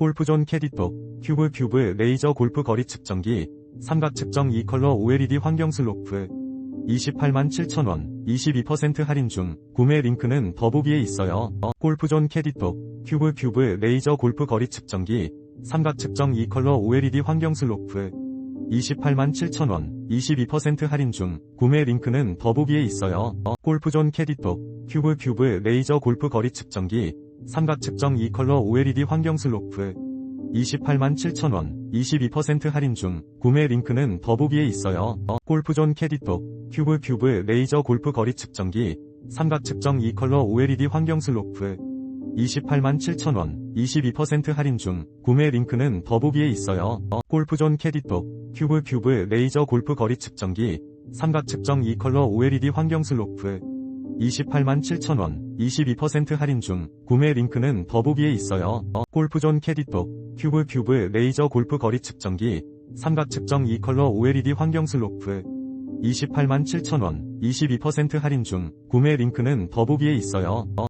골프존 캐디톡, 큐브 큐브 레이저 골프 거리 측정기, 삼각 측정 2컬러 OLED 환경 슬로프, 28만 7천원, 22% 할인 중, 구매 링크는 더보기에 있어요. 어, 골프존 캐디톡, 큐브 큐브 레이저 골프 거리 측정기, 삼각 측정 2컬러 OLED 환경 슬로프, 28만 7천원, 22% 할인 중, 구매 링크는 더보기에 있어요. 어, 골프존 캐디톡, 큐브 큐브 레이저 골프 거리 측정기, 삼각 측정 2컬러 OLED 환경 슬로프, 28만 7천원, 22% 할인 중, 구매 링크는 더보기에 있어요. 어, 골프존 캐디톡, 큐브 큐브 레이저 골프 거리 측정기, 삼각 측정 2컬러 OLED 환경 슬로프, 28만 7천원, 22% 할인 중, 구매 링크는 더보기에 있어요. 어, 골프존 캐디톡, 큐브 큐브 레이저 골프 거리 측정기, 삼각 측정 2컬러 OLED 환경 슬로프, 28만 7천원, 22% 할인 중, 구매 링크는 더보기에 있어요. 어, 골프존 캐디톡, 큐브 큐브 레이저 골프 거리 측정기, 삼각 측정 2컬러 OLED 환경 슬로프, 28만 7천원, 22% 할인 중, 구매 링크는 더보기에 있어요. 어,